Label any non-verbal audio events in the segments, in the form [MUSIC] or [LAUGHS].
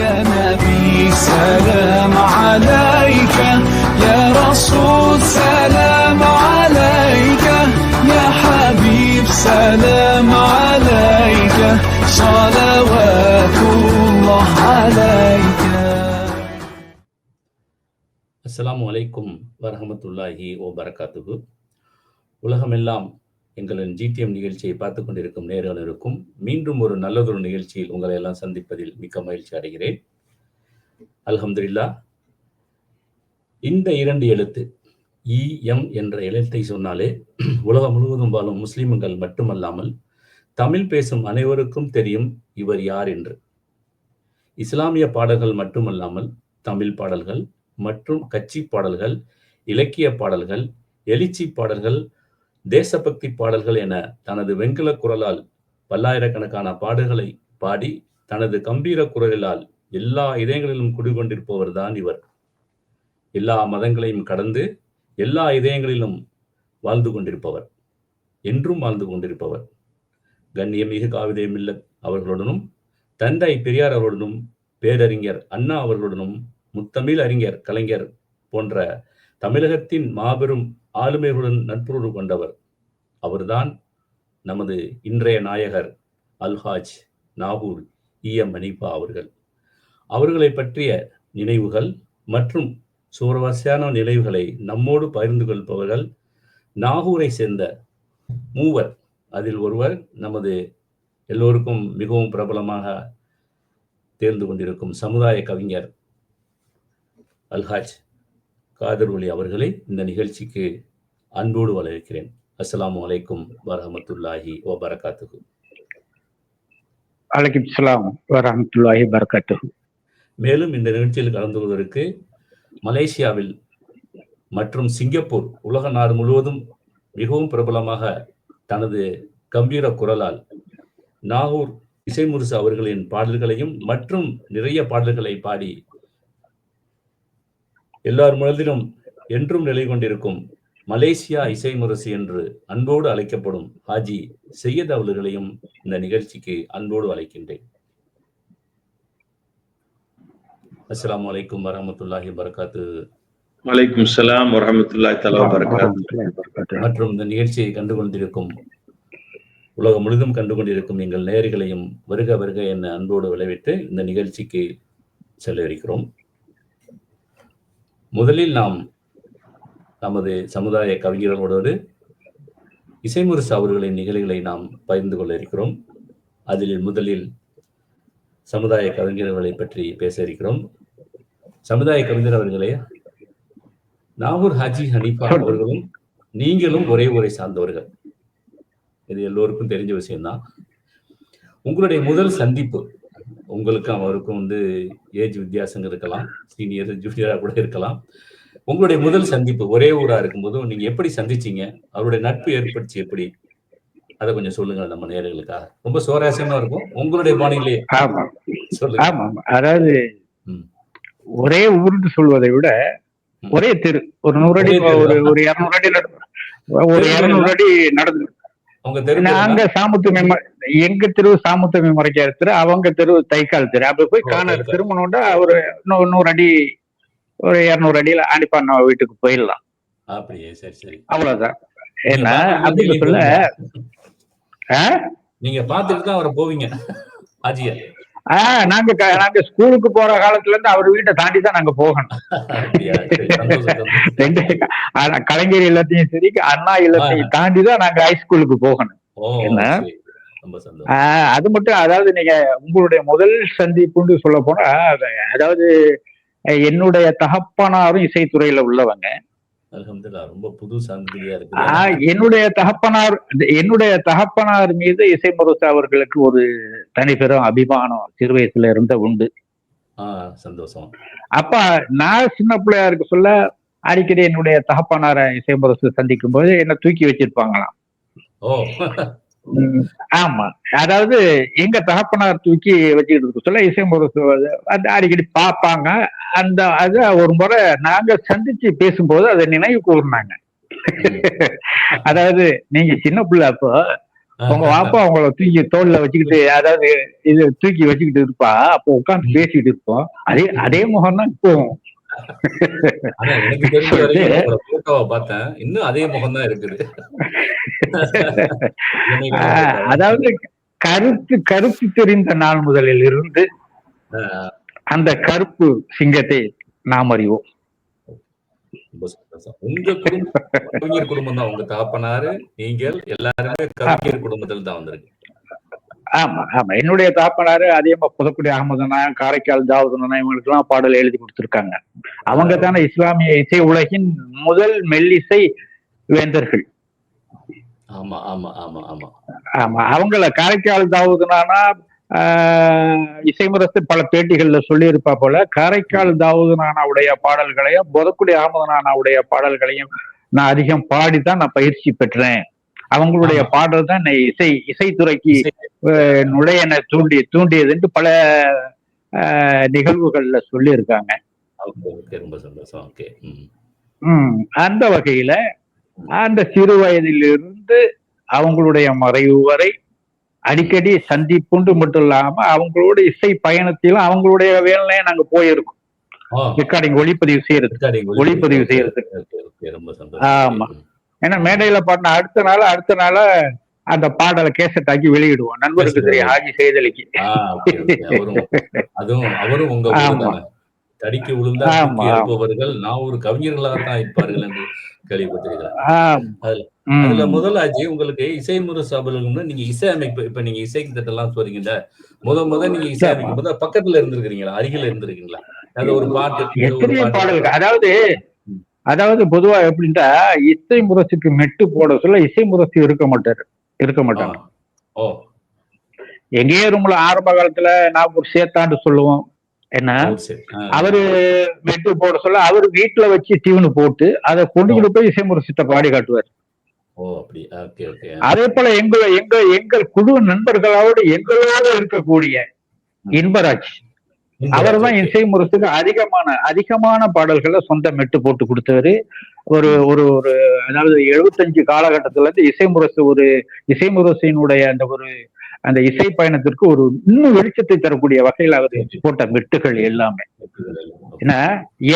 يا نبي سلام عليك يا رسول سلام عليك يا حبيب سلام عليك صلوات الله عليك அஸ்ஸலாமு அலைக்கும் வரஹமத்துல்லாஹி ஓ பரகாத்துகு உலகமெல்லாம் எங்களின் ஜிடிஎம் நிகழ்ச்சியை பார்த்து கொண்டிருக்கும் நேர்களுக்கும் மீண்டும் ஒரு நல்லதொரு நிகழ்ச்சியில் உங்களை எல்லாம் சந்திப்பதில் மிக்க மகிழ்ச்சி அடைகிறேன். அலமதுல்லா இந்த இரண்டு எழுத்து இ எம் என்ற எழுத்தை சொன்னாலே உலகம் முழுவதும் வாழும் முஸ்லிம்கள் மட்டுமல்லாமல் தமிழ் பேசும் அனைவருக்கும் தெரியும் இவர் யார் என்று. இஸ்லாமிய பாடல்கள் மட்டுமல்லாமல் தமிழ் பாடல்கள் மற்றும் கட்சி பாடல்கள் இலக்கிய பாடல்கள் எழுச்சி பாடல்கள் தேசபக்தி பாடல்கள் என தனது வெண்கல குரலால் பல்லாயிரக்கணக்கான பாடல்களை பாடி தனது கம்பீர குரலால் எல்லா இதயங்களிலும் குடிகொண்டிருப்பவர் தான் இவர். எல்லா மதங்களையும் கடந்து எல்லா இதயங்களிலும் வாழ்ந்து கொண்டிருப்பவர். என்றும் வாழ்ந்து கொண்டிருப்பவர். கண்ணியமிகு காவிதை மில்லத் அவர்களுடனும் தந்தை பெரியார் அவர்களுடனும் பேரறிஞர் அண்ணா அவர்களுடனும் முத்தமிழ் அறிஞர் கலைஞர் போன்ற தமிழகத்தின் மாபெரும் ஆளுமைகளுடன் நட்புறவு கொண்டவர். அவர்தான் நமது இன்றைய நாயகர் அல்ஹாஜ் நாகூர் இ. எம். மணிப்பா அவர்கள். அவர்களை பற்றிய நினைவுகள் மற்றும் சுவரவாசியான நினைவுகளை நம்மோடு பகிர்ந்து கொள்பவர்கள் நாகூரை சேர்ந்த மூவர். அதில் ஒருவர் நமது எல்லோருக்கும் மிகவும் பிரபலமாக தேர்ந்து கொண்டிருக்கும் சமுதாய கவிஞர் அல்ஹாஜ். காதர் ஒலி அவர்களை இந்த நிகழ்ச்சிக்கு அன்போடு வரவேற்கிறேன். அஸ்ஸலாமு அலைக்கும் வரஹமத்துல்லாஹி வ பரகாத்துஹு அலைக்கும் சலாம் வரமத்துல்லாஹி பரகாத்து மேலும் இந்த நிகழ்ச்சியில் கலந்து கொள்வதற்கு மலேசியாவில் மற்றும் சிங்கப்பூர் உலக நாடு முழுவதும் மிகவும் பிரபலமாக தனது கம்பீர குரலால் நாகூர் இசைமுருசு அவர்களின் பாடல்களையும் மற்றும் நிறைய பாடல்களை பாடி எல்லார் மனதிலும் என்றும் நிலை கொண்டிருக்கும் மலேசியா இசை முரசு என்று அன்போடு அழைக்கப்படும் ஹாஜி செய்யத் அவர்களையும் இந்த நிகழ்ச்சிக்கு அன்போடு அழைக்கின்றேன். அஸ்ஸலாமு அலைக்கும் வரஹமத்துல்லாஹி வரகாத்து வலைக்கும் சலாம் வரமத்துல்லாஹி தலா வரகாத்து மற்றும் இந்த நிகழ்ச்சியை கண்டு கொண்டிருக்கும் உலகம் முழுதும் கண்டு கொண்டிருக்கும் எங்கள் நேயர்களையும் வருக வருக என அன்போடு விளைவித்து இந்த நிகழ்ச்சிக்கு செல்ல இருக்கிறோம் முதலில் நாம் நமது சமுதாய கவிஞர்களோடு இசைமுரசு அவர்களின் நிகழ்வுகளை நாம் பகிர்ந்து கொள்ள இருக்கிறோம். அதில் முதலில் சமுதாய கவிஞர்களை பற்றி பேச இருக்கிறோம். சமுதாய கவிஞர் அவர்களே நாகூர் ஹாஜி ஹனீஃபா அவர்களும் நீங்களும் ஒரே ஊரை சார்ந்தவர்கள். இது எல்லோருக்கும் தெரிஞ்ச விஷயம்தான். உங்களுடைய முதல் சந்திப்பு உங்களுக்கும் அவருக்கும் வந்து ஏஜ் வித்தியாசம் இருக்கலாம். சீனியர் ஜூனியரா கூட இருக்கலாம். உங்களுடைய முதல் சந்திப்பு ஒரே ஊரா இருக்கும்போது நீங்க எப்படி சந்திச்சீங்க? அவருடைய நட்பு ஏற்பட்டுச்சு எப்படி? அதை கொஞ்சம் சொல்லுங்க நம்ம நேர்களுக்காக ரொம்ப சுவாரஸ்யமா இருக்கும். உங்களுடைய பாணியிலே ஆமா. சொல்லுங்க. ஆமா. அதாவது. ஒரே ஊர்னு சொல்வதை விட. ஒரே தெரு. ஒரு நூறு அடி ஒரே ஒரு இருநூறு அடி நட- ஒரு இருநூறு அடி நடந்து நாங்க சாமுத்து மெம எங்க தெரு சாமுத்து மெமரிக்கார் தெரு அவங்க தெரு தைக்கால் தெரு. அப்படி போய் காண தைக்கால். திருமணம்டா ஒரு நூறு அடி ஒரு இருநூறு அடியில ஆண்டிப்பா நம்ம வீட்டுக்கு போயிடலாம். அப்படியே சரி சரி. அவ்வளவுதான். ஏன்னா அப்படி சொல்ல? நீங்க பார்த்துட்டு தான் அவரை போவீங்க ஆஜியா. ஆ, நாங்க நாங்க ஸ்கூலுக்கு போற காலத்துல இருந்து அவர் வீட்டை தாண்டி தான் நாங்க போகணும். ரெண்டு கலைஞர் இல்லத்தையும் சரி அண்ணா இல்லத்தையும் தாண்டி தான் நாங்க ஹைஸ்கூலுக்கு போகணும். என்ன? ஆஹ் அது மட்டும் அதாவது நீங்க உங்களுடைய முதல் சந்திப்புன்னு சொல்ல போனா அது- அதாவது என்னுடைய தகப்பனாரும் இசைத்துறையில உள்ளவங்க. அல்ஹம்துலில்லாஹ் ரொம்ப புது சந்ததியா இருக்கு என்னுடைய தகப்பனார் என்னுடைய தகப்பனார் மீது இசை முரசு அவர்களுக்கு ஒரு தனிப்பெரும் அபிமானம் சிறு வயசுல இருந்த உண்டு. சந்தோஷம். அப்ப நான் சின்ன பிள்ளையா இருக்க சொல்ல அடிக்கடி என்னுடைய தகப்பனார இசை முரசு சந்திக்கும் போது என்ன தூக்கி வச்சிருப்பாங்களாம். ஓ. ஆமா. அதாவது எங்க தகப்பனார் தூக்கி வச்சுக்கிட்டு இருக்க சொல்ல இசை முரசு அது அடிக்கடி பார்ப்பாங்க. அந்த அது ஒரு முறை நாங்க சந்திச்சு பேசும்போது அதை நினைவு கூர்னாங்க அதாவது நீங்க சின்ன பிள்ளை அப்போ உங்க வாப்பா அவங்கள தூக்கி தோல்ல வச்சுக்கிட்டு அதாவது இது தூக்கி வச்சுக்கிட்டு இருப்பா. அப்போ உட்காந்து பேசிட்டு இருப்போம். அதே அதே முகம் தான் இப்போ [LAUGHS] இன்னும் அதே முகம் தான் இருக்குது [LAUGHS] அதாவது கருத்து கருத்து தெரிந்த நாள் முதலில் இருந்து அந்த கருப்பு சிங்கத்தை நாம் அறிவோம். உங்க குடும்பம் குடும்பம் தான் உங்க தகப்பனாரு நீங்கள் எல்லாருமே கவிஞர் குடும்பத்தில் தான் வந்திருக்கு. ஆமா ஆமா. என்னுடைய தாப்பனாரு அதே மாதிரி புதக்குடி அகமது நாயகம் காரைக்கால் தாவூது நாயகம் இவங்களுக்கு எல்லாம் பாடல் எழுதி கொடுத்திருக்காங்க. அவங்க தானே இஸ்லாமிய இசை உலகின் முதல் மெல்லிசை வேந்தர்கள். ஆமா ஆமா ஆமா ஆமா. ஆமா அவங்கள காரைக்கால் தாவூதுனானா இசைமுரசு பல பேட்டிகள்ல சொல்லியிருப்பா போல காரைக்கால் தாவூது நானாவுடைய பாடல்களையும் புதக்குடி அகமது நானாவுடைய பாடல்களையும் நான் அதிகம் பாடித்தான் நான் பயிற்சி பெற்றேன். அவங்களுடைய. பாடல் தான் இசை இசைத்துறைக்கு இசை- அஹ், நுழைய என்னை தூண்டி தூண்டியதுன்ட்டு பல நிகழ்வுகள்ல சொல்லியிருக்காங்க. ரொம்ப சந்தோஷம். ஓகே அந்த வகையில அந்த சிறு வயதிலிருந்து அவங்களுடைய மறைவு வரை அடிக்கடி சந்திப்புண்டு மட்டும் இல்லாம அவங்களோட இசை பயணத்திலும் அவங்களுடைய வேலையை நாங்க போயிருக்கோம். ரெக்கார்டிங் ஒளிப்பதிவு செய்யறது ஒளிப்பதிவு செய்யறது. ஆமா. ஏன்னா மேடையில பாடின அடுத்த நாள் அடுத்த நாள அந்த பாடலை கேசட் ஆக்கி வெளியிடுவோம். நண்பருக்கு தெரியும் ஹாஜி செய்தலிக்கு அதுவும் அவரும் உங்க தடிக்கு விழுந்தா எழுப்புபவர்கள் நான் ஒரு கவிஞர்களாக தான் இருப்பார்கள் என்று கேள்விப்பட்டிருக்கிறேன். அதுல-. அதுல முதலாச்சு உங்களுக்கு இசை முரசாபல்கள்னு நீங்க இசை அமைப்பு இப்ப நீங்க இசை திட்டம்லாம் சொல்றீங்கல்ல? முத முத நீங்க இசை. அமைக்கும் போது பக்கத்துல இருந்திருக்கிறீங்களா? அருகில இருந்திருக்கீங்களா அது ஒரு பாட்டு அதாவது. அதாவது பொதுவா எப்படின்னா இசை முரசுக்கு மெட்டு போட சொல்ல இசை முரசு இருக்க மாட்டாரு. இருக்க. மாட்டாங்க. எங்கேயோ ரூம்ல ஆரம்ப காலத்துல நான் ஒரு சேத்தாண்டு சொல்லுவோம். என்ன. அவரு மெட்டு போட சொல்ல அவரு வீட்டுல வச்சு டியூன் போட்டு அதை கொண்டுகிட்டு போய் இசை முரசிட்ட பாடி காட்டுவார். அதே போல எங்க எங்க எங்கள் குழு நண்பர்களோடு எங்களோடு இருக்கக்கூடிய இன்பராஜ். அவர் தான் இசை முரசுக்கு அதிகமான அதிகமான பாடல்களை சொந்த மெட்டு போட்டு கொடுத்தவரு ஒரு ஒரு ஒரு அதாவது எழுபத்தஞ்சு காலகட்டத்துல இருந்து இசை முரசு ஒரு இசை முரசினுடைய அந்த ஒரு அந்த இசை பயணத்திற்கு ஒரு இன்னும் வெளிச்சத்தை தரக்கூடிய வகையில் அவர் போட்ட மெட்டுகள் எல்லாமே. ஏன்னா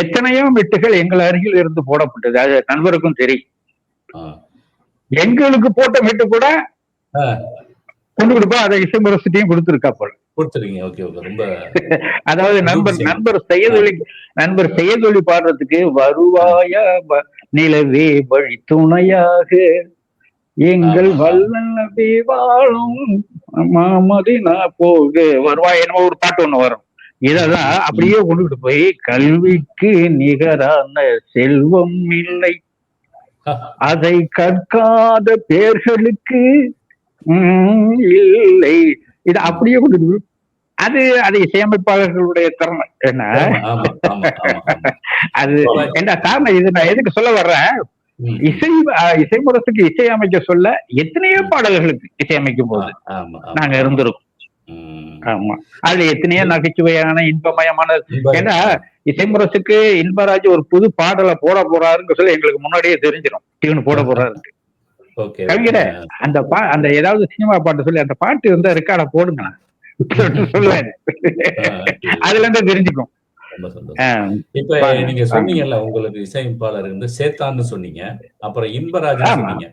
எத்தனையோ மெட்டுகள் எங்கள் அருகில் இருந்து போடப்பட்டது. அது நண்பருக்கும் தெரியும். எங்களுக்கு போட்ட மெட்டு கூட. கொண்டு கொடுப்பா அதை இசை முரசிட்டையும் கொடுத்துருக்கா போல. கொடுத்துருக்கீங்க. ஓகே ஓகே ரொம்ப அதாவது நண்பர். நண்பர் செய்யதொழி நண்பர் செய்யதொழி பாடுறதுக்கு வருவாயா? நிலவே வழி துணையாக. எங்கள் ஆமா. வல்லவே வாழும் மாமதினா போக. வருவாய் என்னமோ ஒரு பாட்டு ஒண்ணு வரும். இததான் அப்படியே கொண்டுகிட்டு போய் கல்விக்கு நிகரான செல்வம் இல்லை. அதை கற்காத பேர்களுக்கு இல்லை. இது அப்படியே கொண்டு அது அது இசையமைப்பாளர்களுடைய திறமை. என்ன. அது என்ன காரணம் இது நான் எதுக்கு சொல்ல வர்றேன். இசை இசைமுரசுக்கு இசை அமைக்க சொல்ல எத்தனையோ பாடல்களுக்கு இசையமைக்கும் போது நாங்க இருந்திருக்கோம். ஆமா. அதுல எத்தனையோ நகைச்சுவையான இன்பமயமான இன்ப- ஏன்னா இசைமுரசுக்கு இன்பராஜ் ஒரு புது பாடலை போட போறாருன்னு சொல்லி எங்களுக்கு முன்னாடியே தெரிஞ்சிடும். டியூன் போட போறாரு. கவிஞரே, அந்த பா அந்த ஏதாவது சினிமா பாட்டு சொல்லி அந்த பாட்டு இருந்தா ரெக்கார்ட போடுங்க சொல்லுவாரு அதுல இருந்து தெரிஞ்சுக்கும். ரொம்ப சந்தோஷம். ஆஹ் இப்ப. நீங்க சொன்னீங்கல்ல உங்களுக்கு இசையமைப்பாளர் வந்து சேத்தான்னு சொன்னீங்க. அப்புறம் இன்பராஜன் ஆமா. சொன்னீங்க.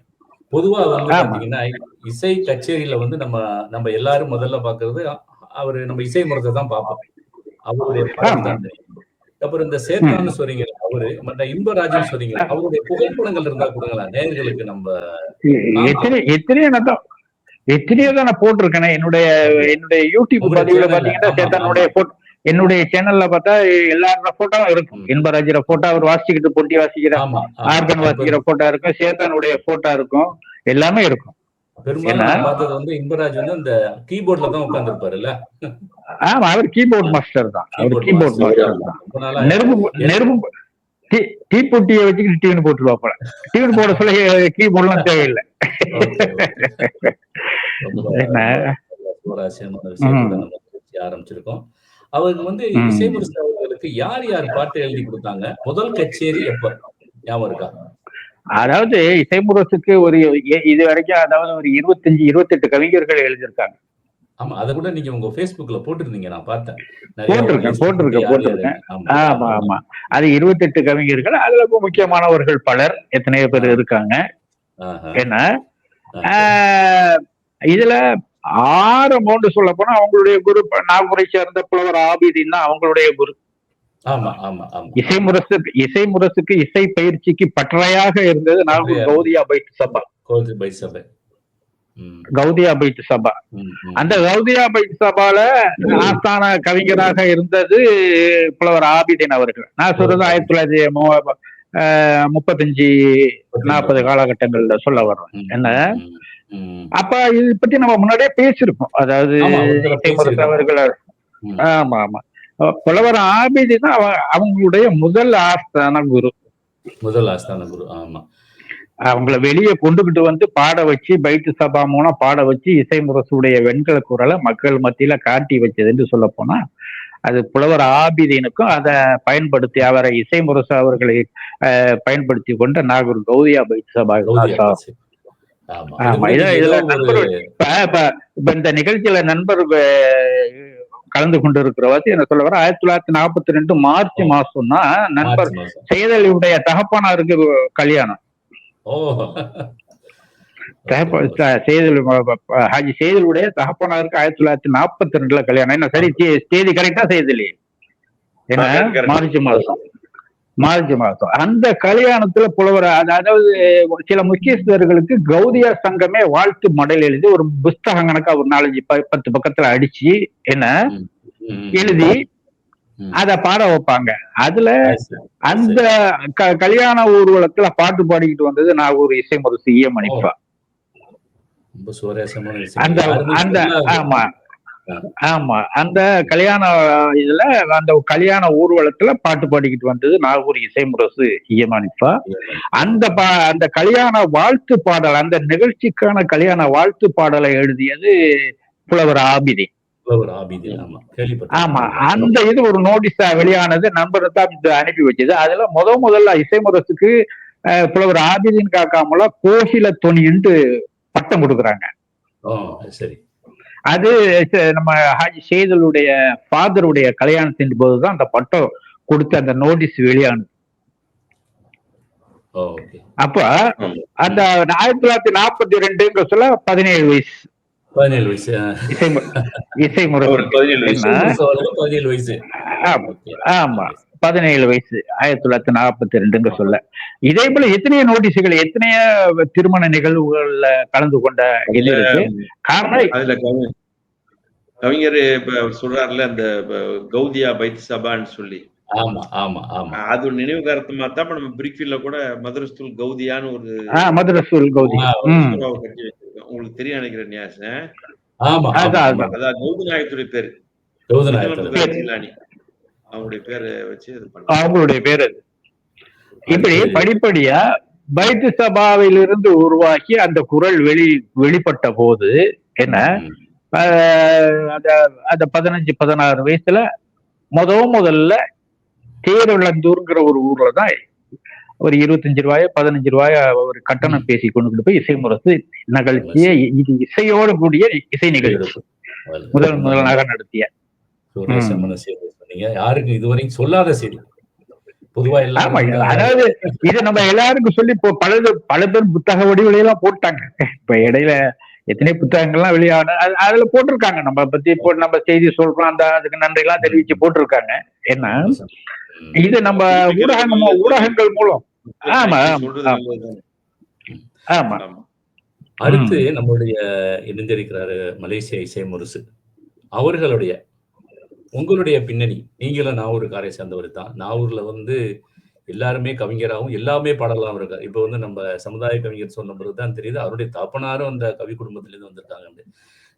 பொதுவா வந்து. பாத்தீங்கன்னா இசை கச்சேரியில வந்து நம்ம நம்ம எல்லாரும் முதல்ல பாக்குறது அவரு நம்ம இசை முறையை தான் பார்ப்போம் அவருடைய. அப்புறம் இந்த சேத்தான்னு சொல்றீங்க அவரு மற்ற இன்பராஜன் சொல்றீங்க அவருடைய புகைப்படங்கள் இருந்தா கொடுங்களேன் நேயர்களுக்கு நம்ம எத்தனை எத்தனையோ நான் தான் எத்தனையோ தான் நான் போட்டிருக்கேனே என்னுடைய என்னுடைய யூடியூப் பதிவுல பாத்தீங்கன்னா சேத்தானுடைய போட்டோ என்னுடைய சேனல்ல பார்த்தா எல்லாரோட போட்டோ இருக்கும். இன்பராஜிர போட்டோ அவர் வாசிச்சுக்கிட்டு பொட்டி வாசிக்கிற ஆர்கன். வாசிக்கிற போட்டோ இருக்கும் சேத்தானுடைய போட்டோ இருக்கும் எல்லாமே இருக்கும். பெரும்பாலும் பார்த்தது வந்து இன்பராஜ் வந்து அந்த கீபோர்ட்ல தான் உட்கார்ந்துருப்பாருல்ல. ஆமா அவர் கீபோர்ட் மாஸ்டர் தான். அவர் கீபோர்ட் மாஸ்டர். தான். நெருப்பு நெருப்பு தீப்பொட்டியை வச்சுக்கிட்டு டியூன் போட்டுருவாப்பல டியூன் போட சொல்ல கீபோர்ட்லாம் தேவையில்லை. ஆரம்பிச்சிருக்கோம். அவருக்கு வந்து. இசைமுரசு அவர்களுக்கு யார் யார் பாட்டு எழுதி கொடுத்தாங்க? முதல் கச்சேரி எப்ப? ஞாபகம் இருக்கா? அதாவது இசைமுரசுக்கு ஒரு இது வரைக்கும் அதாவது ஒரு இருபத்தஞ்சு இருபத்தெட்டு கவிஞர்கள் எழுதியிருக்காங்க. ஆமா அத கூட நீங்க உங்க Facebookல போட்டிருந்தீங்க நான் பார்த்தேன். போட்டிருக்கேன், போட்டிருக்கேன், போட்டிருக்கேன். ஆமா. ஆமா அது இருபத்தெட்டு கவிஞர்கள் அதுல முக்கியமானவர்கள் பலர் எத்தனையோ பேர் இருக்காங்க. என்ன இதுல ஆரம்பம்னு சொல்ல போனா அவங்களுடைய குரு நாகூரை சேர்ந்த புலவர் ஆபிதின் தான் அவங்களுடைய குரு. இசை முரசுக்கு இசை முரசுக்கு இசை பயிற்சிக்கு பற்றையாக இருந்தது நாகூர். கௌதியா பைத் சபா. கௌதியா பைத் சபா. அந்த கௌதியா பைத் சபால ஆஸ்தான கவிஞராக இருந்தது புலவர் ஆபிதின் அவர்கள். நான் சொல்றது ஆயிரத்தி தொள்ளாயிரத்தி முப்பத்தஞ்சு நாற்பது காலகட்டங்கள்ல சொல்ல வர்றேன். ம், என்ன? அப்ப இது பத்தி நம்ம முன்னாடியே பேசியிருக்கோம் அதாவது. அவர்கள். ஆமா ஆமா. புலவர் ஆபிதி தான் அவ- அவங்களுடைய முதல் ஆஸ்தான குரு. முதல் ஆஸ்தான குரு ஆமா. அவங்கள வெளியே கொண்டுகிட்டு வந்து பாட வச்சு பைத்து சபா மூலம் பாட வச்சு இசை முரசுடைய வெண்கல குரலை மக்கள் மத்தியில காட்டி வச்சதுன்னு சொல்ல போனா அது புலவர் ஆபிதீனுக்கும் அதை பயன்படுத்தி அவரை இசை முரசு அவர்களை பயன்படுத்தி கொண்ட நாகூர் கௌதியா பைத்து சபா. ஆமா ஆமா, இது இத- கூட இதுல ஏதோ நண்பர் ஒரு இப்ப இந்த நிகழ்ச்சியில நண்பர் கலந்து கொண்டு இருக்கிறவாசி என்ன சொல்ல வர ஆயிரத்தி தொள்ளாயிரத்தி நாற்பத்தி ரெண்டு மார்ச் மாசம்னா நண்பர். செயதலியுடைய தகப்பனாருக்கு கல்யாணம். செய்தல் ஹாஜி செய்தலுடைய தகப்பனாருக்கு ஆயிரத்தி தொள்ளாயிரத்தி நாற்பத்தி ரெண்டுல கல்யாணம். என்ன சரி தேதி கரெக்டா செய்தலி. என்ன. மார்ச் மாசம். மார்ச் மாசம் அந்த கல்யாணத்துல புலவர் அது- அதாவது சில முக்கியஸ்தர்களுக்கு கௌதியா சங்கமே வாழ்த்து மடல் எழுதி ஒரு புஸ்தகம் கணக்கா ஒரு நாலஞ்சு பத்து பக்கத்துல அடிச்சு என்ன எழுதி. அத பாட வைப்பாங்க அதுல. அந்த க- கல்யாண ஊர்வலத்துல பாட்டு பாடிக்கிட்டு வந்தது நான் ஒரு இசை முரசு சுவாரஸ்யமான விஷயம். அந்த அந்த. ஆமா. ஆமா. அந்த கல்யாண இதுல அந்த கல்யாண ஊர்வலத்துல பாட்டு பாடிக்கிட்டு வந்தது நாகூர் இசை முரசு ஈயமணிப்பா அந்த பா அந்த கல்யாண வாழ்த்து பாடல் அந்த நிகழ்ச்சிக்கான கல்யாண வாழ்த்து பாடலை எழுதியது புலவர் ஆபிதி. புலவர் ஆபிதி. ஆமா. அந்த இது ஒரு நோட்டீஸா வெளியானது நண்பர் தான் அனுப்பி வச்சது. அதுல முத முதல்ல இசைமுரசுக்கு புலவர் ஆபிதின் காக்காமல கோகில துணின்ட்டு பட்டம் கொடுக்குறாங்க. ஓ சரி. அது நம்ம ஹாஜி சேதலுடைய ஃபாதருடைய கல்யாணத்தின் போதுதான் அந்த பட்டம் கொடுத்து அந்த நோட்டீஸ் வெளியானது. அப்ப அந்த ஆயிரத்தி தொள்ளாயிரத்தி நாற்பத்தி ரெண்டுங்கிற சொல்ல பதினேழு வயசு. பதினேழு வயசு. இசை என்ன? சோழருக்கு பதினேழு வயசு. ஆமா. பதினேழு வயசு ஆயிரத்தி தொள்ளாயிரத்தி நாற்பத்தி ரெண்டுங்க சொல்ல. இதே போல எத்தனையோ நோட்டீஸுகள் எத்தனையோ திருமண நிகழ்வுகள்ல கலந்து கொண்ட இது இருக்கு. காரணம் கவிஞர் இப்ப சொல்றாருல அந்த கௌதியா பைத் சபான்னு சொல்லி. ஆமா ஆமா ஆமா. அது ஒரு நினைவு காரணமா தான் நம்ம பிரிக்ஃபீல்ட்ல கூட மதுரஸ்தூல் கௌதியான்னு ஒரு மதுரசூல் கௌதி. கட்டி வச்சிருக்கோம். உங்களுக்கு தெரியும் நினைக்கிறேன் நியாசன். ஆமா அதான், கௌதி நாயகத்துடைய பேரு. கௌதநாயகத்துல பேர். அவங்களுடைய பேரை வச்சு இது பண்ண அவங்களுடைய பேர் அது. இப்படி படிப்படியா பைத்து சபாவிலிருந்து உருவாக்கி அந்த குரல் வெளி வெளிப்பட்ட போது என்ன அந்த பதினஞ்சு பதினாறு வயசுல முத முதல்ல தேரவிழந்தூர்ங்கிற ஒரு ஊர்ல தான் ஒரு இருபத்தஞ்சு ரூபாயோ பதினஞ்சு ரூபாய ஒரு கட்டணம் பேசி கொண்டு போய் இசை முரசு நிகழ்ச்சிய இது இசையோடு கூடிய இசை நிகழ்ச்சி. முதல் முதலாக நடத்திய. சொன்னீங்க யாருக்கும் இதுவரைக்கும் சொல்லாத செய்தி பொதுவா ஆமா எல்லாரும் அதாவது இது நம்ம எல்லாருக்கும் சொல்லி இப்போ பலது பல பேர் புத்தக வடிவிலையெல்லாம் போட்டாங்க இப்ப இடையில எத்தனை புத்தகங்கள்லாம் வெளியான அது- அதுல போட்டிருக்காங்க நம்ம பத்தி இப்போ நம்ம செய்தி சொல்றோம் அந்த அதுக்கு நன்றி எல்லாம் தெரிவிச்சு போட்டிருக்காங்க என்ன ம். இது நம்ம ஊடகங்கள் ஊடகங்கள் மூலம் ஆமா, சொல்றது ஆமா. நல்லதுதான். ஆமா ஆமா. அடுத்து நம்மளுடைய இணைந்திருக்கிறாரு மலேசிய இசை முரசு அவர்களுடைய உங்களுடைய பின்னணி. நீங்களும் நாவூருக்காரை சேர்ந்தவர் தான். நாவூர்ல வந்து எல்லாருமே கவிஞராகவும் எல்லாமே பாடலாம் இருக்காரு இப்போ வந்து நம்ம சமுதாய கவிஞர் சொன்ன பிறகு தான் தெரியுது அவருடைய தகப்பனாரும் அந்த கவி குடும்பத்திலிருந்து வந்திருக்காங்க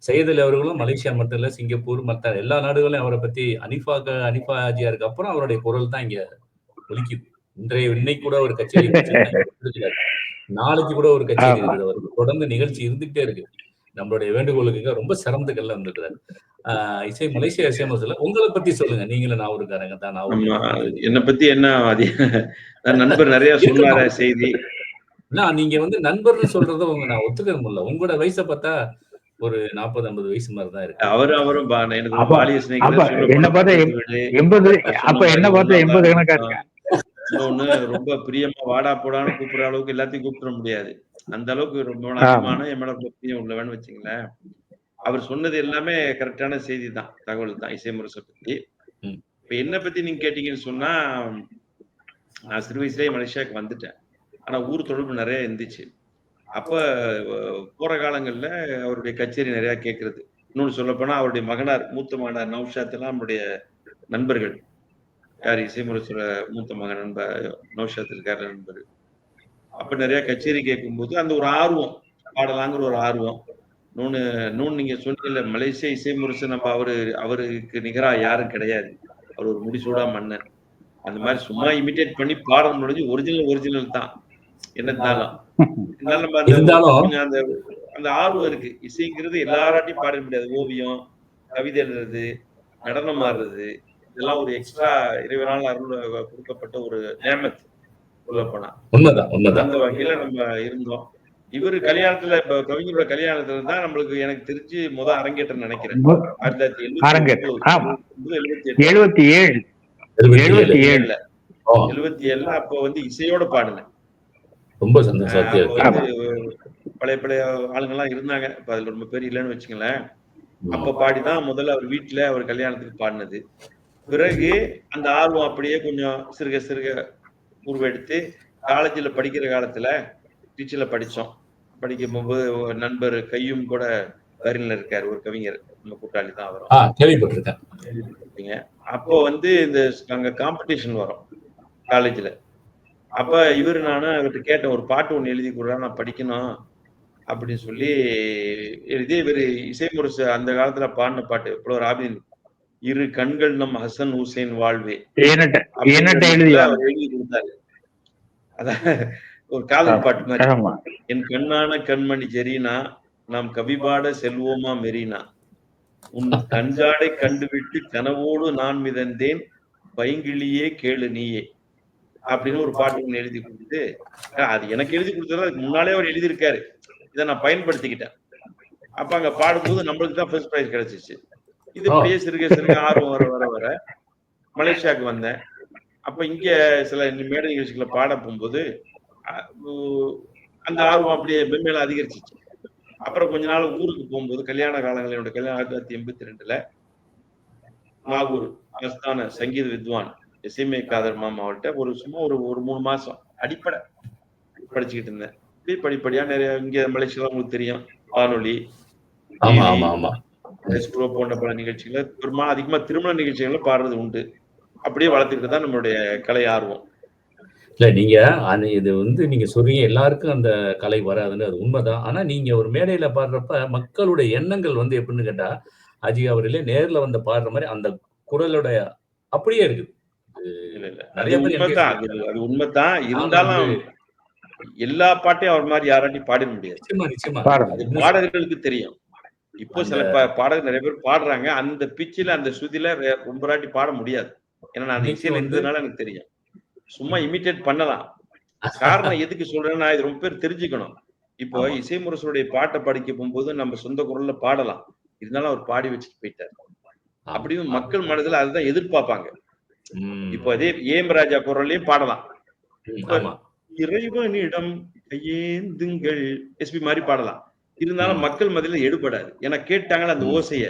சையதலி அவர்களும் மலேசியா மட்டும் இல்ல சிங்கப்பூர் மற்ற எல்லா நாடுகளையும் அவரை பத்தி அனிஃபா க- அனிஃபா ஆஜியாருக்கு அப்புறம் அவருடைய குரல் தான் இங்க ஒலிக்குது இன்றைய இன்னைக்கு கூட ஒரு கச்சேரி. நாளைக்கு கூட ஒரு கச்சேரி தொடர்ந்து நிகழ்ச்சி இருந்துகிட்டே இருக்கு. நம்மளுடைய வேண்டுகோளுக்கு ரொம்ப சிறந்துகள்ல வந்திருக்கிறாரு. ஆஹ் இசை மலேசியா இசை மசூல உங்களை பத்தி சொல்லுங்க. நீங்களும் நான் ஒருக்காரங்க தான் நான் ஒரு என்னை பத்தி என்ன நண்பர் நிறைய சொன்னார செய்தி? ஆனா நீங்க வந்து நண்பர்னு சொல்றத உங்க நான் ஒத்துக்க முடியல. உங்களோட வயசை பார்த்தா ஒரு நாற்பது ஐம்பது வயசு மாதிரி தான் இருக்கு. அவரு அவரும் என்ன பார்த்தா. எண்பது அப்ப என்ன பார்த்தா. எண்பது கணக்கா இருக்கு? ரொம்ப பிரியமா வாடா போடான்னு கூப்பிடுற அளவுக்கு எல்லாத்தையும் கூப்பிட முடியாது. அந்த அளவுக்கு ரொம்ப. அதிகமான என் மேல உள்ளவன்னு வச்சுங்களேன். அவர் சொன்னது எல்லாமே கரெக்டான செய்தி தான் தகவல் தான் இசை முரசை பத்தி. இப்ப என்ன பத்தி நீங்க கேட்டீங்கன்னு சொன்னா நான் சிறு வயசுலயே மலேசியாவுக்கு வந்துட்டேன். ஆனா ஊர் தொடர்பு நிறைய இருந்துச்சு. அப்ப போற காலங்கள்ல அவருடைய கச்சேரி நிறைய கேட்கறது இன்னொன்னு சொல்ல போனா அவருடைய மகனார் மூத்த மகனார் நௌஷாத் எல்லாம் நம்முடைய நண்பர்கள். யார்? இசைமுரசோட மூத்த மகன் நண்பர் நௌஷாத் இருக்காரு நண்பர் அப்ப நிறைய கச்சேரி கேட்கும்போது அந்த ஒரு ஆர்வம் பாடலாங்கிற ஒரு ஆர்வம். இன்னொன்னு இன்னொன்னு நீங்க சொன்னீங்கல்ல மலேசியா இசைமுரசு நம்ம அவரு அவருக்கு நிகரா யாரும் கிடையாது. அவர் ஒரு முடிசூடா மன்னன். அந்த மாதிரி சும்மா இமிட்டேட் பண்ணி பாட முடிஞ்சு ஒரிஜினல் ஒரிஜினல் தான். என்ன இருந்தாலும் அந்த அந்த ஆர்வம் இருக்கு. இசைங்கிறது எல்லாராட்டையும் பாட முடியாது. ஓவியம் கவிதை எழுதுறது நடனம் ஆடுறது இதெல்லாம் ஒரு எக்ஸ்ட்ரா இறைவனால் அருள் கொடுக்கப்பட்ட ஒரு நேமத் சொல்ல போனா. உண்மைதான் உண்மைதான். அந்த வகையில நம்ம இருந்தோம். இவரு கல்யாணத்துல இப்ப கவிஞரோட கல்யாணத்துல தான் நம்மளுக்கு எனக்கு தெரிஞ்சு முத அரங்கேற்றம் நினைக்கிறேன். எழுபத்தி ஏழு எழுபத்தி எழுபத்தி ஏழு. ஏழு. ஓ, எழுபத்தி ஏழுல அப்போ வந்து இசையோட பாடினேன். ரொம்ப சந்தோஷம் பழைய பழைய ஆளுங்கெல்லாம் இருந்தாங்க. இப்ப அதுல ரொம்ப பேர் இல்லைன்னு வச்சுங்களேன் அப்ப பாடிதான் முதல்ல அவர் வீட்டுல அவர் கல்யாணத்துக்கு பாடினது. பிறகு அந்த ஆர்வம் அப்படியே கொஞ்சம் சிறுக சிறுக உருவெடுத்து காலேஜ்ல படிக்கிற காலத்துல டீச்சர்ல படிச்சோம். படிக்கும் போது நண்பர் கையும் கூட வரியில் இருக்காரு. ஒரு கவிஞர். நம்ம கூட்டாளி தான் வரும் கேள்விப்பட்டிருக்கேன். அப்போ வந்து இந்த அங்க காம்படிஷன் வரும் காலேஜ்ல அப்ப இவரு நானும் அவர்கிட்ட கேட்டேன் ஒரு பாட்டு ஒண்ணு எழுதி கொடுறா நான் படிக்கணும். அப்படின்னு சொல்லி எழுதி இவரு இசைமுரசு அந்த காலத்துல பாடின பாட்டு இப்போ ஒரு ஆபின் இரு கண்கள் நம் ஹசன் ஹுசைன் வாழ்வே. என்னட்ட அப்படின்னு என்னட்ட எழுதி அவர் எழுதி கொடுத்தாரு அதான் ஒரு காதல் பாட்டு மாதிரி. என் கண்ணான கண்மணி ஜெரீனா நாம் கவிபாட செல்வோமா மெரினா? உன் கஞ்சாடை கண்டுவிட்டு கனவோடு நான் மிதந்தேன் பைங்கிளியே கேளு நீயே. அப்படின்னு ஒரு பாட்டு ஒண்ணு எழுதி கொடுத்து அது எனக்கு எழுதி கொடுத்தது அதுக்கு முன்னாலே அவர் எழுதியிருக்காரு. இதை நான் பயன்படுத்திக்கிட்டேன். அப்ப அங்க பாடும்போது நம்மளுக்கு தான் ஃபர்ஸ்ட் ப்ரைஸ் கிடைச்சிச்சு. இது அப்படியே சிறுக சிறுக ஆர்வம் வர வர வர மலேசியாவுக்கு வந்தேன். அப்ப இங்க சில மேடை நிகழ்ச்சிகளை பாட போகும்போது அந்த ஆர்வம் அப்படியே மென்மேல அதிகரிச்சிச்சு. அப்புறம் கொஞ்ச நாள் ஊருக்கு போகும்போது கல்யாண காலங்கள் என்னோட கல்யாணம் ஆயிரத்தி தொள்ளாயிரத்தி எண்பத்தி ரெண்டுல நாகூர் ஆஸ்தான சங்கீத வித்வான் எஸ்எம்ஏ காதர் மாமா அவர்கிட்ட ஒரு சும்மா ஒரு ஒரு மூணு மாசம் அடிப்படை படிச்சுக்கிட்டு இருந்தேன். அப்படியே படிப்படியா நிறைய இங்க மலேசியால உங்களுக்கு தெரியும் வானொலி எஸ்ப்ரோ போன்ற பல நிகழ்ச்சிகளை பெரும்பாலும் அதிகமா திருமண நிகழ்ச்சிகளை பாடுறது உண்டு. அப்படியே வளர்த்துக்கிட்டு தான் நம்மளுடைய கலை ஆர்வம். இல்ல நீங்க அந்த இது வந்து நீங்க சொல்றீங்க எல்லாருக்கும் அந்த கலை வராதுன்னு அது உண்மைதான். ஆனா நீங்க ஒரு மேடையில பாடுறப்ப மக்களுடைய எண்ணங்கள் வந்து எப்படின்னு கேட்டா அஜி அவர்களே நேர்ல வந்து பாடுற மாதிரி அந்த குரலுடைய அப்படியே இருக்குது. இல்ல இல்ல. அது நிறைய பேர் உண்மைதான். அது அது உண்மைதான். இருந்தாலும் எல்லா பாட்டையும் அவர் மாதிரி யாராட்டையும் பாடிட முடியாது. நிச்சயமா நிச்சயமா. அது பாடகர்களுக்கு தெரியும். இப்போ சில பாடகர் நிறைய பேர் பாடுறாங்க. அந்த பிச்சில அந்த சுதில வே- ரொம்ப வாட்டி பாட முடியாது. ஏன்னா நான் இசையில இருந்ததுனால எனக்கு தெரியும். சும்மா இமிட்டேட் பண்ணலாம். காரணம் எதுக்கு சொல்றேன்னா இது ரொம்ப பேர் தெரிஞ்சுக்கணும். இப்போ. இசைமுரசருடைய பாட்டை படிக்க போகும்போது நம்ம சொந்த குரல்ல பாடலாம். இருந்தாலும் அவர் பாடி வச்சுட்டு போயிட்டார். அப்படின்னு மக்கள் மனதுல அதுதான் எதிர்பார்ப்பாங்க. இப்போ அதே ஏம் ராஜா குரல்லையும் பாடலாம். இறைவனிடம் கையேந்துங்கள் எஸ்பி மாதிரி பாடலாம். இருந்தாலும். மக்கள் மத்தியில எடுபடாது. ஏன்னா கேட்டாங்களா அந்த. ஓசைய.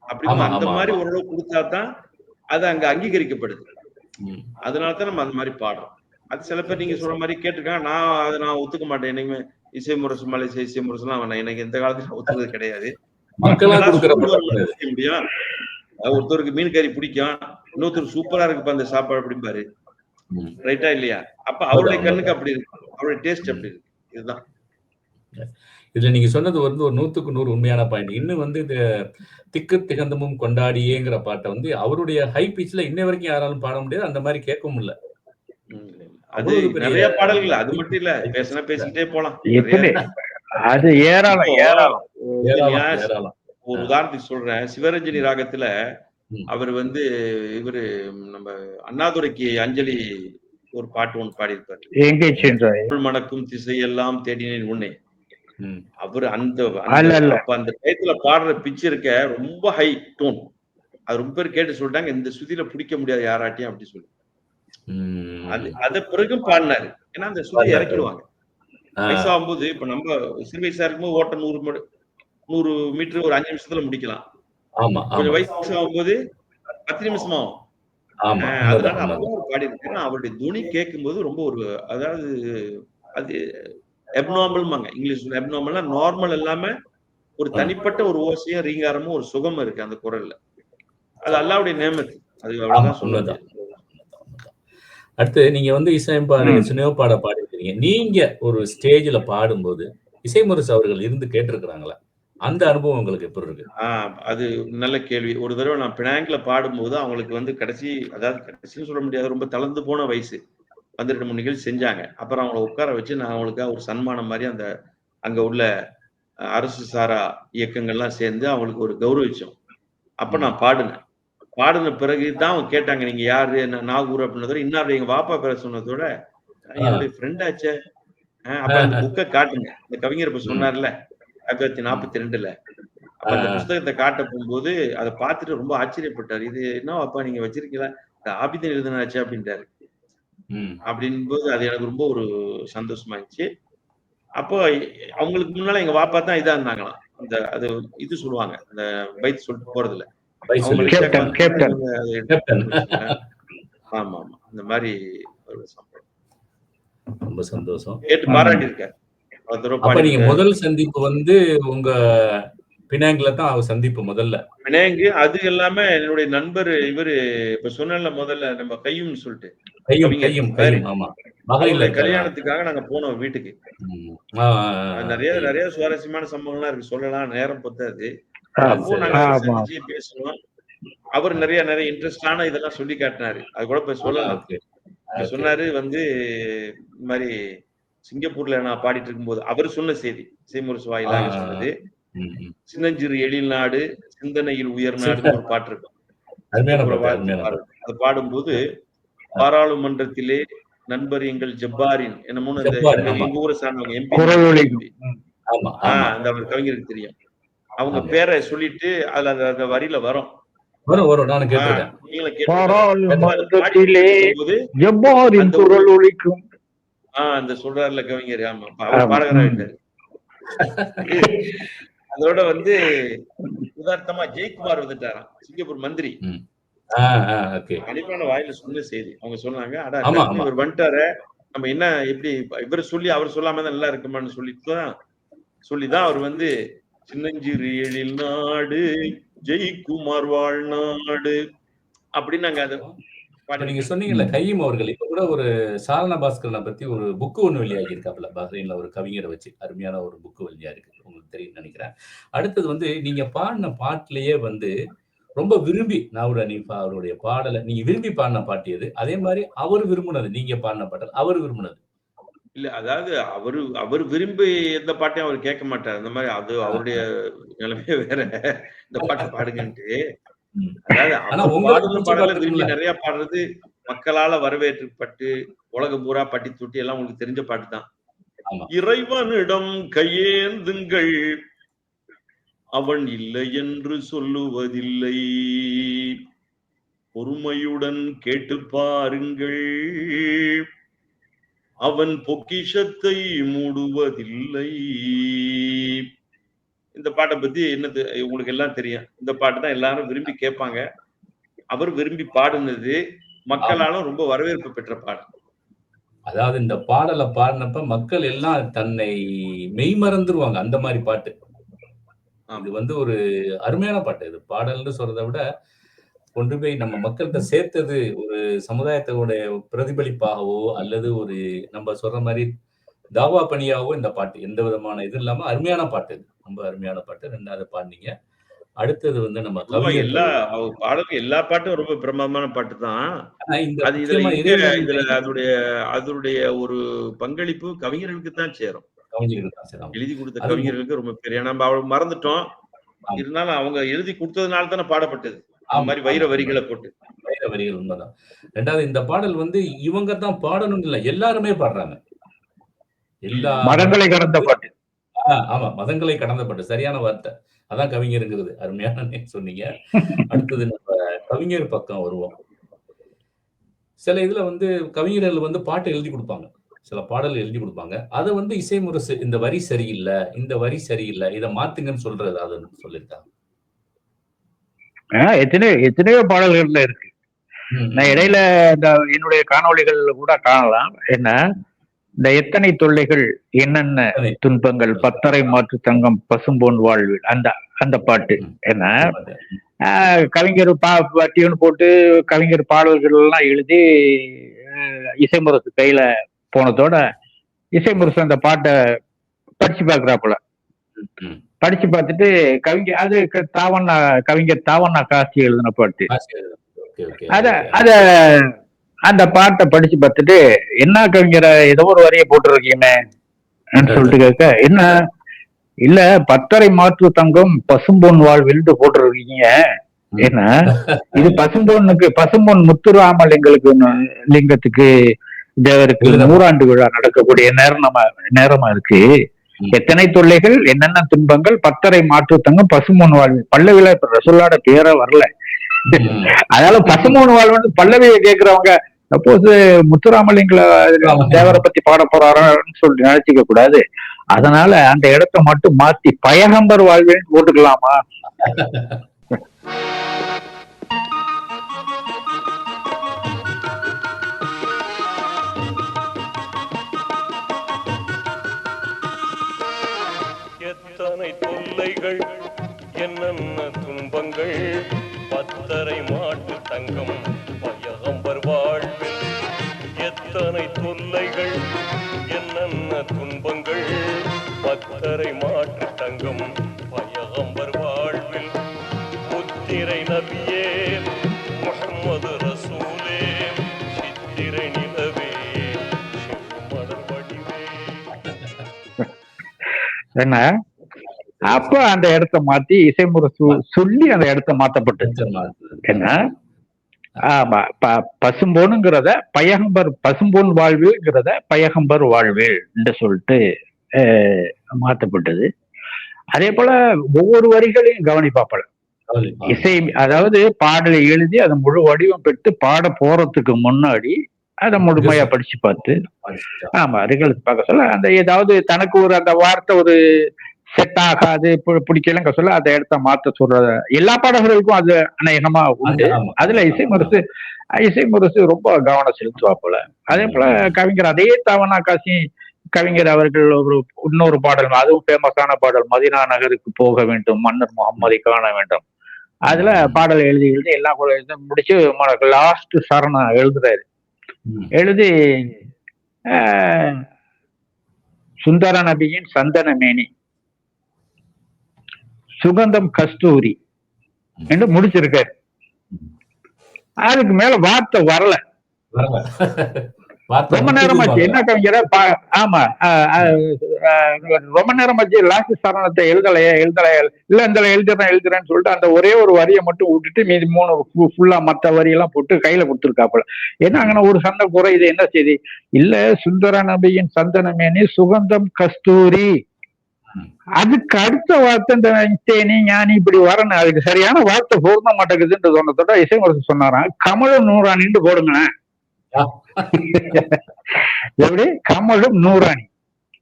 அப்படி ஆமா, அந்த மாதிரி. ஓரளவு கொடுத்தா தான் அது அங்க அங்கீகரிக்கப்படுது. ம். அதனால தான் நம்ம அந்த மாதிரி பாடுறோம். அது சில பேர் நீங்க சொல்ற மாதிரி கேட்டிருக்காங்க. நான் அதை நான் ஒத்துக்க மாட்டேன். என்னைக்குமே இசை முரசு மலேசிய இசை முரசுலாம் வேணாம். எனக்கு எந்த காலத்துல ஒத்துக்கிறது கிடையாது. முடியும். ஒருத்தருக்கு மீன் கறி பிடிக்கும். இன்னொருத்தர் சூப்பரா இருக்குப்பா அந்த சாப்பாடு அப்படிம்பாரு. ரைட்டா இல்லையா? அப்ப அவருடைய கண்ணுக்கு அப்படி இருக்கு அவருடைய டேஸ்ட் அப்படி இருக்கு இதுதான். இதுல நீங்க சொன்னது வந்து ஒரு நூத்துக்கு நூறு உண்மையான பாயிண்ட். இன்னும் வந்து இது திக்கு திகந்தமும் கொண்டாடியேங்கிற பாட்டை வந்து அவருடைய ஹை பிச்ல இன்ன வரைக்கும் யாராலும் பாட முடியாது. அந்த மாதிரி கேட்க முடியல. அது நிறைய பாடல்கள். அது மட்டும் இல்ல. பேசினா பேசிக்கிட்டே போலாம். அது ஏராளம் ஏராளம். ஒரு உதாரணத்துக்கு சொல்றேன். சிவரஞ்சனி ராகத்துல. அவர் வந்து இவரு நம்ம அண்ணாதுரைக்கு அஞ்சலி ஒரு பாட்டு ஒன்று பாடியிருப்பாரு. எங்கே சென்றாய் "உள் மணக்கும் திசையெல்லாம் தேடினேன் உன்னை. அவர் அந்த அந்த- டயத்துல பாடுற பிச்சு இருக்க ரொம்ப ஹை டோன் அது ரொம்ப பேர் கேட்டு சொல்லிட்டாங்க இந்த சுதியில பிடிக்க முடியாது யாராட்டியும் அப்படி சொல்லி. அது அத பிறகும் பாடினாரு. ஏன்னா அந்த சுதி. இறக்கிடுவாங்க. வயசாகும்போது இப்ப நம்ம சிறு வயசா இருக்கும்போது ஓட்ட நூறு நூறு மீட்டர் ஒரு அஞ்சு நிமிஷத்துல முடிக்கலாம். ஆமா கொஞ்சம் வயசு ஆகும்போது பத்து நிமிஷம் ஆகும் அதனால ஒரு பாடி இருக்கு அவருடைய துணி கேட்கும்போது ரொம்ப ஒரு அதாவது அது எப்நார்மல்மாங்க இங்கிலீஷ்ல எப்நார்மல்னா நார்மல் இல்லாம ஒரு. தனிப்பட்ட ஒரு ஓசையும் ரீங்காரமும் ஒரு சுகமும் இருக்கு அந்த குரல்ல. அது அல்லாவுடைய நேமத்து. அது அவ்வளவுதான் சொல்ல உண்மைதான். அடுத்து நீங்க வந்து இசையமைப்பாடு ம். எத்தனையோ பாட பாடிருக்கீங்க நீங்க ஒரு ஸ்டேஜ்ல பாடும்போது இசைமுரசு அவர்கள் இருந்து கேட்டிருக்கிறாங்களா? அந்த அனுபவம் உங்களுக்கு எப்படி இருக்கு? ஆஹ் அது நல்ல கேள்வி. ஒரு தடவை நான் பினாங்க்ல பாடும்போது அவங்களுக்கு வந்து கடைசி அதாவது கடைசின்னு சொல்ல முடியாது ரொம்ப தளர்ந்து போன வயசு. வந்து ரெண்டு மூணு நிகழ்ச்சி செஞ்சாங்க. அப்புறம் அவங்கள உட்கார வச்சு நான் அவங்களுக்காக ஒரு சன்மானம் மாதிரி அந்த அங்க உள்ள அரசு சாரா இயக்கங்கள்லாம் சேர்ந்து அவங்களுக்கு ஒரு கௌரவிச்சோம். அப்ப நான் பாடினேன். பாடின பிறகு தான் அவங்க கேட்டாங்க நீங்க யாரு? நாகூர் அப்படின்னதோட இன்னாரு எங்க வாப்பா பேர சொன்னதோட என்னுடைய ஃப்ரெண்ட் ஆச்சே. அப்ப அந்த புக்கை காட்டுங்க. இந்த கவிஞர் இப்ப சொன்னார்ல ஆயிரத்தி தொள்ளாயிரத்தி நாற்பத்தி ரெண்டுல. அப்ப அந்த. புஸ்தகத்தை காட்ட போகும்போது அதை பார்த்துட்டு ரொம்ப ஆச்சரியப்பட்டாரு. இது என்ன அப்பா நீங்க வச்சிருக்கீங்களா? இந்த ஆபிதன் எழுதினாச்சு அப்படின்ட்டாரு. ம். அப்படின்போது அது எனக்கு ரொம்ப ஒரு சந்தோஷமா இருந்துச்சு அப்போ அவங்களுக்கு முன்னால எங்க வாப்பா தான் இதா இருந்தாங்களாம். அந்த அது இது சொல்லுவாங்க. அந்த பைத் சொல்லிட்டு போறதுல. ஆமா ஆமா இந்த மாதிரி ஒரு சம்பவம். ரொம்ப சந்தோஷம். கேட்டு பாராட்டி இருக்காரு முதல் சந்திப்பு வந்து உங்க பினாங்கில தான் அவர் சந்திப்பு முதல்ல. விநாயகு அது எல்லாமே என்னுடைய நண்பர் இவரு இப்ப சொன்னல முதல்ல நம்ம கையும் சொல்லிட்டு. கையும் கையும். கையும் ஆமா. மகளிர் கல்யாணத்துக்காக நாங்க போனோம் வீட்டுக்கு. நிறைய நிறைய சுவாரஸ்யமான சம்பவங்கள்லாம் இருக்கு. சொல்லலாம் நேரம் பத்தாது. பேசுவோம் அவர் நிறைய நிறைய இன்ட்ரெஸ்டான இதெல்லாம் சொல்லி காட்டினாரு. அது கூட இப்ப சொல்லலாம். சொன்னாரு வந்து இந்த மாதிரி சிங்கப்பூர்ல நான் பாடிட்டு இருக்கும்போது அவர் சொன்ன செய்தி செய்முரசு வாயிலாக ஆ. சொன்னது. சின்னஞ்சிறு எழில் நாடு சிந்தனையில் உயர் நாடுன்னு ஒரு பாட்டு இருக்கும் அது பாடும்போது பாராளுமன்றத்திலே நண்பர் எங்கள் ஜப்பாரின் என்னமோ எங்க- ஊரை சார்ந்தவங்க எம்பி. அந்த அவர் கவிஞருக்கு தெரியும். அவங்க. பேரை சொல்லிட்டு அதுல அந்த அந்த வரியில வரும். வரும் வரும். நானும் ஆஹ் கேட்டிருக்கேன். அந்த குரல் ஒலிக்கும் ஆஹ் அந்த சொல்றாருல கவிஞர். ஆமா. பாடகராயிட்டாரு. [LAUGHS] அதோட வந்து உதாரணமா ஜெயக்குமார் வந்துட்டாராம் சிங்கப்பூர் மந்திரி. கண்டிப்பான வாயில சொன்ன செய்தி. அவங்க சொன்னாங்க அடா. இவர் வந்துட்டாரு. நம்ம என்ன எப்படி இவர் சொல்லி அவர் சொல்லாம தான் நல்லா இருக்குமான்னு சொல்லிட்டு தான் சொல்லிதான் அவர் வந்து சின்னஞ்சிறு எழில் நாடு ஜெயக்குமார் வாழ்நாடு அப்படின்னு நாங்க அதை. நீங்க சொன்னீங்கல்ல கையும் அவர்கள். இப்ப கூட ஒரு சாரண பாஸ்கரனை பத்தி ஒரு புக்கு ஒண்ணு வெளியாகி இருக்காப்ல பஹ்ரைன்ல ஒரு கவிஞரை வச்சு. அருமையான ஒரு புக்கு வெளியா இருக்கு உங்களுக்கு தெரியும் நினைக்கிறேன். அடுத்தது வந்து நீங்க பாடின பாட்டுலயே வந்து ரொம்ப விரும்பி நாவூர் அனீஃபா அவருடைய பாடலை நீங்க விரும்பி பாடின பாட்டு எது? அதே மாதிரி அவர் விரும்பினது நீங்க பாடின பாடல் அவர் விரும்பினது. இல்ல அதாவது அவரு அவர் விரும்பி எந்த பாட்டையும் அவர் கேட்க மாட்டார். அந்த மாதிரி அது அவருடைய நிலைமையே வேற. இந்த பாட்டு பாடுங்கன்ட்டு. அதாவது? நிறைய பாடுறது மக்களால வரவேற்றப்பட்டு உலகம் பூரா பட்டி தொட்டி எல்லாம் உங்களுக்கு தெரிஞ்ச பாட்டு தான். இறைவனிடம் கையேந்துங்கள் அவன் இல்லை என்று சொல்லுவதில்லை. பொறுமையுடன் கேட்டு பாருங்கள். அவன் பொக்கிஷத்தை மூடுவதில்லை. இந்த பாட்டை பத்தி என்னது? உங்களுக்கு எல்லாம் தெரியும். இந்த பாட்டு தான் எல்லாரும் விரும்பி கேட்பாங்க. அவர் விரும்பி பாடுனது மக்களாலும் ரொம்ப வரவேற்பு பெற்ற பாட்டு. அதாவது இந்த பாடலை பாடினப்ப மக்கள் எல்லாம் தன்னை மெய்மறந்துருவாங்க அந்த மாதிரி பாட்டு. இது வந்து ஒரு அருமையான பாட்டு. இது பாடல்னு சொல்றதை விட கொண்டு போய் நம்ம மக்கள்கிட்ட சேர்த்தது ஒரு சமுதாயத்தோட பிரதிபலிப்பாகவோ அல்லது ஒரு நம்ம சொல்ற மாதிரி தாவா பணியாவோ இந்த பாட்டு எந்த விதமான இது இல்லாம அருமையான பாட்டு ரொம்ப அருமையான பாட்டு. ரெண்டாவது பாடினீங்க அடுத்தது வந்து நம்ம கவிஞர் எல்லா அவர் பாடல் எல்லா பாட்டும் ரொம்ப பிரமாதமான பாட்டு தான் அது இதுல இதுல அதனுடைய அதனுடைய ஒரு பங்களிப்பு கவிஞர்களுக்கு தான் சேரும். எழுதி கொடுத்த கவிஞர்களுக்கு ரொம்ப பெரிய நம்ம அவளை மறந்துட்டோம். இருந்தாலும் அவங்க எழுதி கொடுத்ததுனால தானே பாடப்பட்டது. மாதிரி வைர. வரிகளை போட்டு. வைர வரிகள் உண்மைதான். ரெண்டாவது இந்த பாடல் வந்து இவங்க தான் பாடணும் இல்ல எல்லாருமே பாடுறாங்க. எல்லா மதங்களை கடந்த பாட்டு. ஆமா மதங்களை கடந்த பாட்டு. சரியான வார்த்தை. அதான் கவிஞருங்கிறது. அருமையான சொன்னீங்க. அடுத்தது நம்ம கவிஞர் பக்கம் வருவோம். சில இதுல வந்து கவிஞர்கள் வந்து பாட்டு எழுதி கொடுப்பாங்க. சில பாடல் எழுதி கொடுப்பாங்க. அதை வந்து இசை முரசு இந்த வரி சரியில்லை இந்த வரி சரியில்லை இதை மாத்துங்கன்னு சொல்றது அது சொல்லியிருக்காங்க. எத்தனையோ எத்தனையோ பாடல்கள்ல இருக்கு. நான் இடையில இந்த என்னுடைய காணொளிகள்ல கூட காணலாம். என்ன? இந்த எத்தனை தொல்லைகள் என்னென்ன துன்பங்கள் பத்தரை மாற்று தங்கம் பசும்பொன் வாழ்வில் அந்த அந்த பாட்டு. என்ன? ஆஹ் கவிஞர் பா டியூன் போட்டு கவிஞர் பாடல்கள் எல்லாம் எழுதி இசைமுரசு கையில போனதோட இசைமுரசு அந்த பாட்டை படிச்சு பார்க்கறாப்புல. படிச்சு பார்த்துட்டு கவிஞர் அது தாவண்ணா கவிஞர் தாவண்ணா காசி எழுதின பாட்டு. அத அத அந்த பாட்டை படிச்சு பார்த்துட்டு என்ன கவிஞரை ஏதோ ஒரு வரியை போட்டிருக்கீங்க சொல்லிட்டு கேட்க என்ன? இல்ல பத்தரை மாற்று தங்கம் பசும்பொன் வாழ்வில்ட்டு போட்டிருக்கீங்க. என்ன? இது பசும்பொன்னுக்கு பசும்பொன் முத்துராமலிங்களுக்கு லிங்கத்துக்கு தேவருக்கு. நூறாண்டு விழா நடக்கக்கூடிய நேரம் நேரமா இருக்கு. எத்தனை தொல்லைகள் என்னென்ன துன்பங்கள் பத்தரை மாற்று தங்கம் பசும்பொன் வாழ்வு பல்லவில இப்ப ரசுல்லாட பேரே வரல. அதனால பசுமோன் வாழ்வு பல்லவியை கேக்குறவங்க சப்போஸ் முத்துராமலிங்கல தேவரை பத்தி பாட போறாரான்னு சொல்லி நினைச்சிக்க கூடாது. அதனால அந்த இடத்த மட்டும் மாத்தி பயகம்பர் வாழ்வேன்னு போட்டுக்கலாமா? எத்தனை தொல்லைகள் என்ன பத்தரை மாட்டு தங்கம் பயகம்பர் வாழ்வில் முத்திரை நபியே முகமது ரசூலே. சித்திரை நிலவே செம்மலர் வடிவே. என்ன? அப்ப அந்த இடத்த மாத்தி இசைமுறை சொல்லி அந்த இடத்த மாத்தப்பட்டு. என்ன? ஆமா ப- பசும்பொனுங்கிறத பயகம்பர் பசும்போன் வாழ்வுங்கிறத பயகம்பர் வாழ்வு என்று சொல்லிட்டு அஹ், மாத்தப்பட்டது அதே போல ஒவ்வொரு வரிகளையும் கவனிப்பாப்பல. இசை அதாவது பாடலை எழுதி அதை முழு வடிவம் பெற்று பாட போறதுக்கு முன்னாடி அதை முழுமையா படிச்சு பார்த்து. ஆமா ரிகல்ஸ் பார்க்க சொல்ல அந்த ஏதாவது தனக்கு ஒரு அந்த வார்த்தை ஒரு செட் ஆகாது பிடிக்கலங்க சொல்ல அந்த இடத்த மாத்த சொல்ற எல்லா பாடகர்களுக்கும் அது அநேகமா உண்டு. அதுல இசை முரசு இசை முரசு ரொம்ப கவனம் செலுத்துவா போல அதே போல கவிஞர் அதே தவணா காசி கவிஞர் அவர்கள் ஒரு இன்னொரு பாடல் அதுவும் ஃபேமஸான பாடல் மதினா நகருக்கு போக வேண்டும் மன்னர் முகம்மதை காண வேண்டும். அதுல பாடல் எழுதி எழுதி எல்லாம் முடிச்சு லாஸ்ட் சரணம் எழுதுறாரு. எழுதி சுந்தர நபியின் சந்தன மேனி. சுகந்தம் கஸ்தூரி என்று முடிச்சிருக்காரு. அதுக்கு மேல வார்த்தை வரல. ரொம்ப நேரமாச்சு. என்ன கவிஞர? ஆமா ரொம்ப நேரமாச்சு. லாஸ்ட் சரணத்தை எழுதலையே எழுதலையே. இல்ல இந்த எழுதுறேன் எழுதுறேன்னு சொல்லிட்டு அந்த ஒரே ஒரு வரியை மட்டும் விட்டுட்டு மீதி மூணு ஃபுல்லா மத்த வரியெல்லாம் போட்டு கையில கொடுத்துருக்காப்புல. அங்கே ஒரு சண்டை குறை இது என்ன செய்தி? இல்ல சுந்தர நபியின் சந்தனமேனி சுகந்தம் கஸ்தூரி. அதுக்கு அடுத்த வார்த்தை இந்த தேனி ஞானி இப்படி வரணும். அதுக்கு சரியான வார்த்தை பொருந்த மாட்டேங்குதுன்னு சொன்னதோட இசைமுரசு சொன்னாராம். கமலும் நூறாணின்னு போடுங்களேன். [LAUGHS] எப்படி? கமலும் நூறாணி.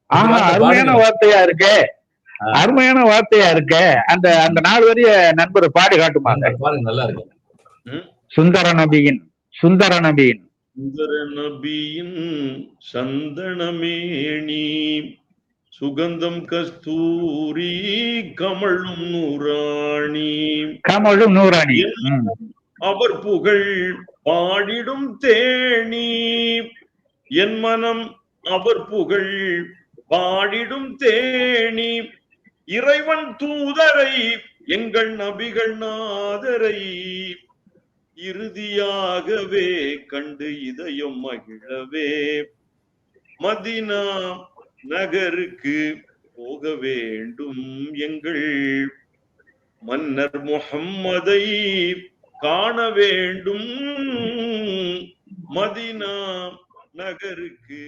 ஆஹா வார்த்தை அருமையான. வார்த்தையா இருக்கே. அருமையான வார்த்தையா இருக்கே. அந்த அந்த நாலு வரிய நண்பர் பாடி காட்டுமாங்க. பாருங்க நல்லா இருக்கு. ம்? சுந்தர நபியின் சுந்தர நபியின். சுந்தர நபியின் சந்தனமேணி சுகந்தம் கஸ்தூரி கமழும் நூறாணி. கமலும் நூறாணி. ம். அவர் புகழ் பாடிடும் தேனி. என் மனம் அவர் புகழ் பாடிடும் தேனி. இறைவன் தூதரை எங்கள் நபிகள் நாதரை. இறுதியாகவே கண்டு இதயம் மகிழவே. மதினா நகருக்கு போக வேண்டும் எங்கள் மன்னர் முகம்மதை காண வேண்டும் மதினா நகருக்கு